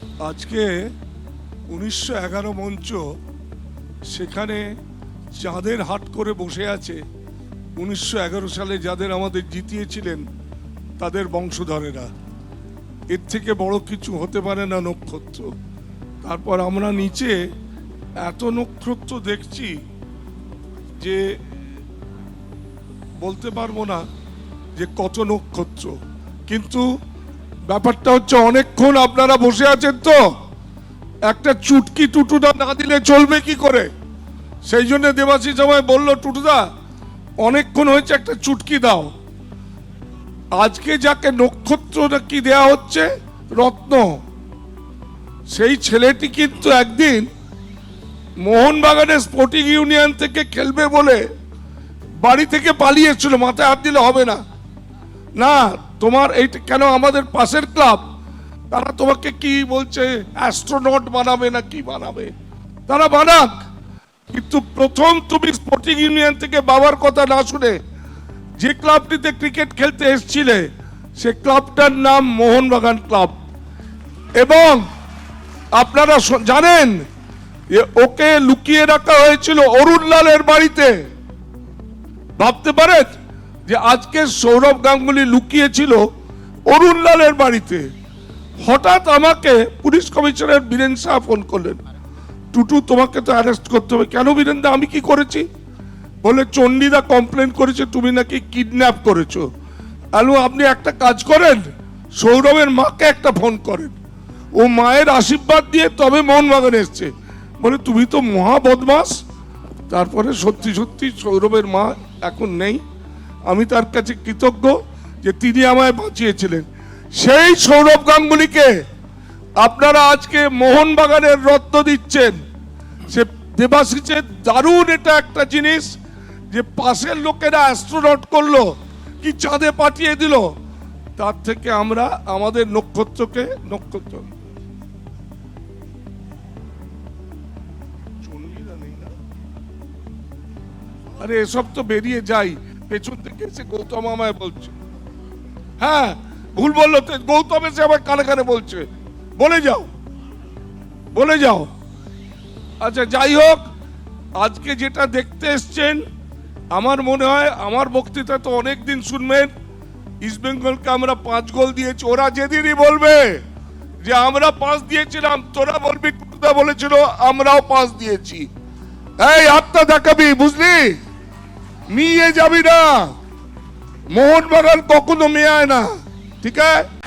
আজকে উনিশশো এগারো মঞ্চ সেখানে চাঁদের হাট করে বসে আছে, উনিশশো এগারো সালে যাদের আমাদের জিতিয়েছিলেন, তাদের বংশধরেরা। এর থেকে বড় কিছু হতে পারে না নক্ষত্র। তারপর আমরা নিচে এত নক্ষত্র দেখছি যে বলতে পারব না যে কত নক্ষত্র। কিন্তু ব্যাপারটা হচ্ছে অনেকক্ষণ আপনারা বসে আছেন তো। একটা চুটকি টুটুদা না দিলে চলবে কি করে? সেই জন্য দেবাশিস আমায় বলল, টুটুদা, অনেকক্ষণ হয়েছে, একটা চুটকি দাও। আজকে যাকে নক্ষত্র কি দেয়া হচ্ছে, রত্ন। সেই ছেলেটি কিন্তু একদিন মোহনবাগানের স্পোর্টিং ইউনিয়ন থেকে খেলবে বলে বাড়ি থেকে পালিয়েছিল, মাথায় হাত দিলে হবে না। না, তোমার এইটা কেন আমাদের পাশের ক্লাব? তারা তোমাকে কি বলছে? অ্যাস্ট্রোনট বানাবে না কি বানাবে? তারা বানাক। কিন্তু প্রথম তুমি স্পোর্টিং ইউনিয়ন থেকে বাবার কথা না শুনে যে ক্লাবটিতে ক্রিকেট খেলতে এসছিলে, সে ক্লাবটার নাম মোহনবাগান ক্লাব। এবং আপনারা জানেন ওকে লুকিয়ে রাখা হয়েছিল অরুণ লালের বাড়িতে। ভাবতে পারেন? যে আজকে সৌরভ গাঙ্গুলি লুকিয়েছিল অরুণ লালের বাড়িতে। হঠাৎ আমাকে police commissioner Biren Shah phone করলেন। টুটু, তোমাকে তো অ্যারেস্ট করতে হবে। কেন বীরেন দা, আমি কি করেছি? বলে চণ্ডীদা কমপ্লেন করেছে, তুমি নাকি কিডন্যাপ করেছ। আলু, আপনি একটা কাজ করেন। সৌরভের মাকে একটা ফোন করেন। ও মায়ের আশীর্বাদ দিয়ে তবে মোহনবাগান এসছে। বলে, তুমি তো মহা বদমাস তারপরে সত্যি সত্যি সৌরভের মা এখন নেই। আমি তার কাছে কৃতজ্ঞ যে তিনি আমায় বাঁচিয়েছিলেন। সেই সৌরভ গাঙ্গুলিকে আপনারা আজকে মোহনবাগানের রত্ন দিচ্ছেন। সে দেবাশিসের দারুণ এটা একটা জিনিস যে পাশের লোকেরা অ্যাস্ট্রোনট করল, কি চাঁদে পাঠিয়ে দিল। তার থেকে আমরা আমাদের নক্ষত্রকে নক্ষত্র? আরে এসব তো বেরিয়ে যাই পেছন থেকে এসে গৌতম আমায় বলছে। হ্যাঁ ভুল বলল তো, গৌতম এসে আমার কানে কানে বলছে। বলে যাও বলে যাও। আচ্ছা যাই হোক, আজকে যেটা দেখতে এসছেন, আমার মনে হয় আমার বক্তৃতা তো অনেক দিন শুনবেন। ইস্ট বেঙ্গলকে আমরা পাঁচ গোল দিয়েছি, ওরা যেদিনই বলবে যে আমরা পাঁচ দিয়েছিলাম, তোরা বলবি টুকুদা বলেছিল, আমরাও পাঁচ দিয়েছি। এই আত্মা দেখাবি, বুঝলি? নিয়ে যাবি না। মোহন বাগান কখনো মেয়ায় না ঠিক আছে?